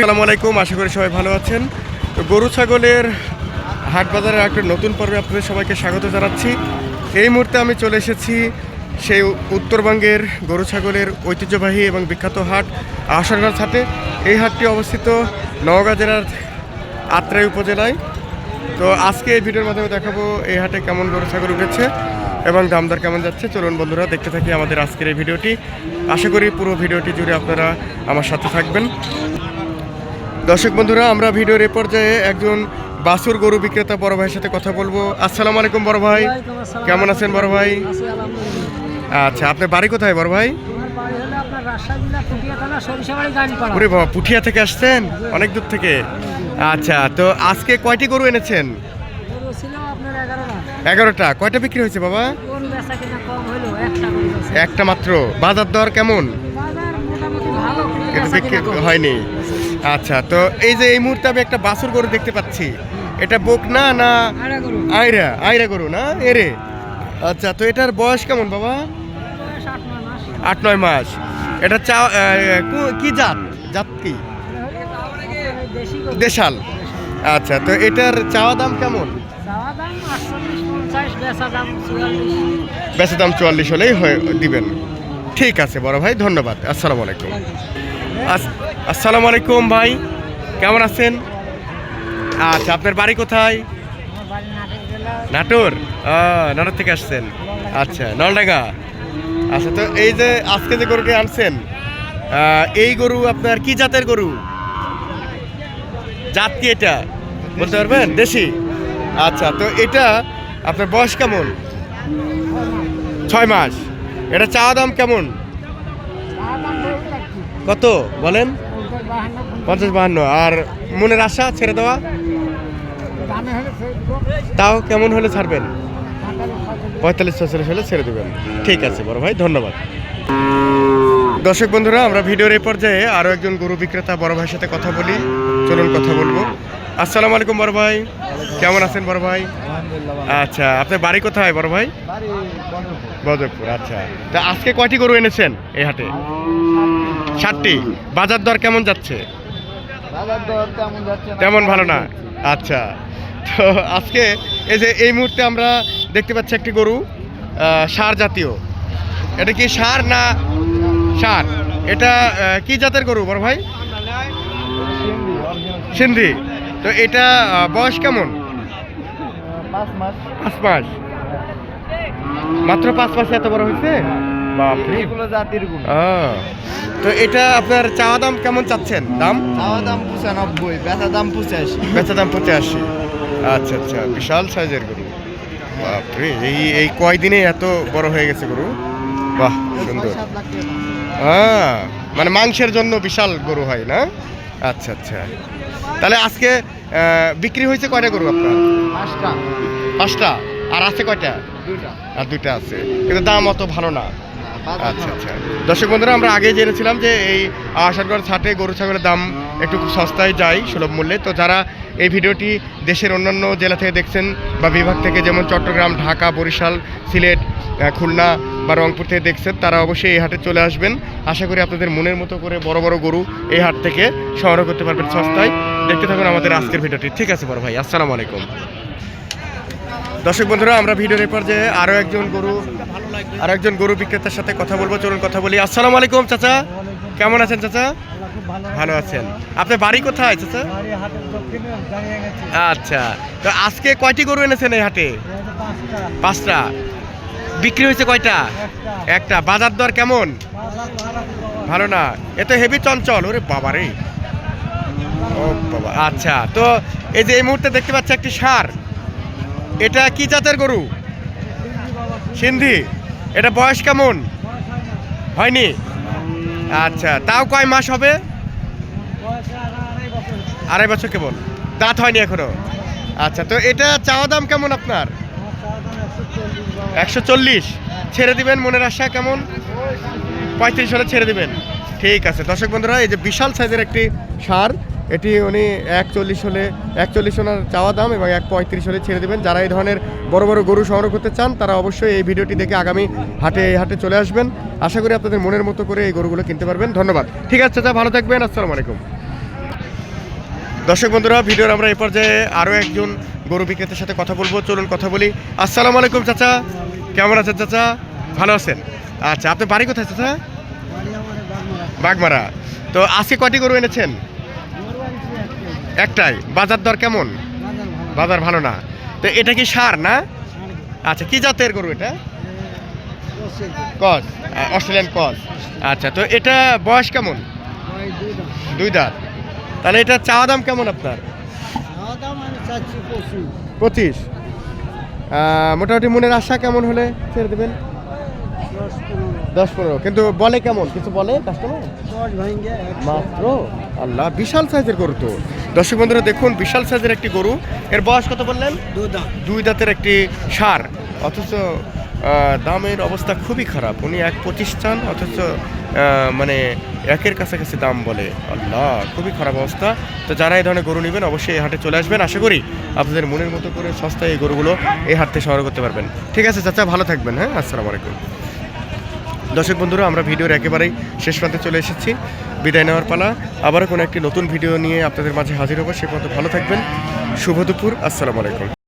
আসসালামু আলাইকুম, আশা করি সবাই ভালো আছেন। তো গরু ছাগলের হাট বাজারের একটা নতুন পর্বে আপনাদের সবাইকে স্বাগত জানাচ্ছি। এই মুহূর্তে আমি চলে এসেছি সেই উত্তরবঙ্গের গরু ছাগলের ঐতিহ্যবাহী এবং বিখ্যাত হাট আহসানগঞ্জ হাটে। এই হাটটি অবস্থিত নওগাঁ জেলার আত্রাই উপজেলায়। তো আজকে এই ভিডিওর মাধ্যমে দেখাবো এই হাটে কেমন গরু ছাগল উঠেছে এবং দামদার কেমন যাচ্ছে। চলুন বন্ধুরা, দেখতে থাকি আমাদের আজকের এই ভিডিওটি। আশা করি পুরো ভিডিওটি জুড়ে আপনারা আমার সাথে থাকবেন। দর্শক বন্ধুরা আমরা ভিডিওর এ পর্যায়ে একজন বাসুর গরু বিক্রেতা বড় ভাইয়ের সাথে কথা বলব। আসসালামু আলাইকুম বড় ভাই। কেমন আছেন বড় ভাই? আচ্ছা আপনার বাড়ি কোথায় বড় ভাই? ওরে বাবা পুঠিয়া থেকে আসছেন? অনেক দূর থেকে। আচ্ছা তো আজকে কয়টি গরু এনেছেন? এগারোটা। কয়টা বিক্রি হয়েছে বাবা? একটা মাত্র। বাজার দর কেমন। হয়নি। আচ্ছা তো এই যে এই মুহূর্তে আমি একটা বাছুর গরু দেখতে পাচ্ছি। এটা বোক না না আইরা আইরা গরু না? এরে। আচ্ছা তো এটার বয়স কেমন বাবা? আট নয় মাস। এটা চা কি জাত? জাত কি? দেশাল। আচ্ছা তো এটার চাওয়া দাম কেমন? বেচা দাম চুয়াল্লিশ হলেই হয়ে দিবেন। ঠিক আছে বড় ভাই ধন্যবাদ। আসসালামু আলাইকুম। আস- আসসালামু আলাইকুম ভাই, কেমন আছেন? আচ্ছা আপনার বাড়ি কোথায়? নাটের? নাটোর থেকে আসছেন। আচ্ছা নলডাঙ্গা। আচ্ছা তো এই যে আজকে যে গরুটি আনছেন এই গরু আপনার কি জাতের গরু? জাত কি এটা? বলতে পারবেন? দেশি? আচ্ছা তো এটা আপনার বয়স কেমন? ছয় মাস। এটা চা দাম কেমন? কত? বলেন। পঞ্চাশ বাহান্ন। আর মনের আশা ছেড়ে দেওয়া? তাও কেমন হলে ছাড়বেন? পঁয়তাল্লিশ ছচল্লিশ হলে ছেড়ে দেবেন। ঠিক আছে, বড় ভাই, ধন্যবাদ। দর্শক বন্ধুরা, আমরা ভিডিওর এই পর্যায়ে আরও একজন গরু বিক্রেতা বড় ভাইয়ের সাথে কথা বলি। চলুন কথা বলব। আসসালামু আলাইকুম বড় ভাই। কেমন আছেন বড় ভাই? আচ্ছা আপনার বাড়ি কোথায় বড় ভাই? বদরপুর। আচ্ছা। তা আজকে কয়টি গরু এনেছেন এই হাটে? ষাটটি বাজার দর কেমন যাচ্ছে? তেমন ভালো না? আচ্ছা। তো আজকে এই যে এই মুহূর্তে আমরা দেখতে পাচ্ছি একটি গরু সার জাতীয়। এটা কি সার না সার? এটা কি জাতের গরু বড় ভাই? সিন্ধি। তো এটা বয়স কেমন? পাঁচ মাস। পাঁচ মাস। মাত্র পাঁচ মাসে এত বড় হয়েছে? তো এটা আপনার চাওয়া দাম কেমন চাচ্ছেন? দাম? চাওয়া দাম পঁচানব্বই বেচা দাম পঁচাশি। বেচা দাম পঁচাশি। আচ্ছা আচ্ছা বিশাল সাইজের গরু। বাপরে এই এই কয়দিনে এত বড় হয়ে গেছে গরু? বাহ সুন্দর। হ্যাঁ মানে মাংসের জন্য বিশাল গরু হয় না? আচ্ছা আচ্ছা। তাহলে আজকে বিক্রি হয়েছে কয়টা গরু আপনার? পাঁচটা। পাঁচটা? আর আছে কয়টা? আর দুইটা আছে। কিন্তু দাম অত ভালো না। আচ্ছা আচ্ছা। দর্শক বন্ধুরা আমরা আগে জেনেছিলাম যে এই আষাঢ়গড় ছাটে গরু ছাগলের দাম একটু সস্তায় যায় সুলভ মূল্যে। তো যারা এই ভিডিওটি দেশের অন্যান্য জেলা থেকে দেখছেন বা বিভাগ থেকে যেমন চট্টগ্রাম ঢাকা বরিশাল সিলেট খুলনা বা রংপুর থেকে দেখছেন, তারা অবশ্যই এই হাটে চলে আসবেন। আশা করি আপনাদের মনের মতো করে বড় বড় গরু এই হাট থেকে সংগ্রহ করতে পারবেন সস্তায়। দেখতে থাকুন আমাদের আজকের ভিডিওটি। ঠিক আছে, বড় ভাই, আসসালামু আলাইকুম। দর্শক বন্ধুরা, আমরা ভিডিওর এরপর যে আরও একজন গরু আরও একজন গরু বিক্রেতার সাথে কথা বলব। চলুন কথা বলি। আসসালামু আলাইকুম, চাচা। কেমন আছেন, চাচা? ভালো আছেন। আপনার বাড়ি কোথায়, চাচা? আচ্ছা। তো আজকে কয়টি গরু এনেছেন এই হাটে? পাঁচটা। বিক্রি হয়েছে কয়টা? একটা। বাজার দর কেমন? ভালো না। এ তো হেভি চঞ্চল। ওরে বাবা রে ও বাবা। আচ্ছা তো এই যে এই মুহূর্তে দেখতে পাচ্ছি একটি সার। এটা কি জাতের গরু? সিন্ধি। এটা বয়স কেমন? হয়নি? আচ্ছা তাও কয় মাস হবে? আড়াই বছর কেবল। দাঁত হয়নি এখনও? আচ্ছা তো এটা চাওয়া দাম কেমন আপনার? একশো চল্লিশ ছেড়ে দিবেন, মনের আশা কেমন? পঁয়ত্রিশ হলে ছেড়ে দিবেন। ঠিক আছে, দর্শক বন্ধুরা, এই যে বিশাল সাইজের একটি সার, এটি উনি একচল্লিশ হলে, একচল্লিশ ওনার চাওয়া দাম এবং এক পঁয়ত্রিশ হলে ছেড়ে দেবেন। যারা এই ধরনের বড় বড় গরু সংগ্রহ করতে চান, তারা অবশ্যই এই ভিডিওটি দেখে আগামী হাটে, এই হাটে চলে আসবেন। আশা করি আপনাদের মনের মতো করে এই গরুগুলো কিনতে পারবেন। ধন্যবাদ। ঠিক আছে, চাচা, ভালো থাকবেন। আসসালামু আলাইকুম। দর্শক বন্ধুরা, ভিডিওর আমরা এ পর্যায়ে আরও একজন গরু বিক্রেতার সাথে কথা বলব চলুন কথা বলি। আসসালামু আলাইকুম চাচা কেমন আছেন চাচা? ভালো আছেন? আচ্ছা আপনার বাড়ি কোথায় চাচা? বাগমারা। তো আজকে কটি গরু এনেছেন? একটাই। বাজার দর কেমন? বাজার ভালো না। তো এটা কি সার না? আচ্ছা কি জাতের গরু এটা? Cross Australian cross. আচ্ছা তো এটা বয়স কেমন? দুই দাঁত। তাহলে এটা চাওয়া দাম কেমন আপনার? পঁচিশ। মোটামুটি মনের আশা কেমন হলে ছেড়ে দেবেন? দশ পনেরো। কিন্তু বলে কেমন? কিছু বলে কাস্টমার মাত্র? আল্লাহ বিশাল সাইজের গরু তো। দর্শক বন্ধুরা দেখুন বিশাল সাইজের একটি গরু। এর বয়স কত বললেন? দুই দাঁতের একটি সার অথচ দামের অবস্থা খুবই খারাপ। উনি এক প্রতিষ্ঠান অথচ মানে একের কাছাকাছি দাম বলে। আল্লাহ, খুবই খারাপ অবস্থা। তো যারা এই ধরনের গরু নেবেন, অবশ্যই এই হাটে চলে আসবেন। আশা করি আপনাদের মনের মতো করে সস্তায় এই গরুগুলো এই হাট থেকে সংগ্রহ করতে পারবেন। ঠিক আছে, চাচা, ভালো থাকবেন হ্যাঁ? আসসালামু আলাইকুম। দর্শক বন্ধুরা, আমরা ভিডিওর একেবারেই শেষ প্রান্তে চলে এসেছি। বিদায় নেওয়ার পালা। আবারও কোনো একটি নতুন ভিডিও নিয়ে আপনাদের মাঝে হাজির হব। সে পর্যন্ত ভালো থাকবেন। শুভ দুপুর। আসসালামু আলাইকুম।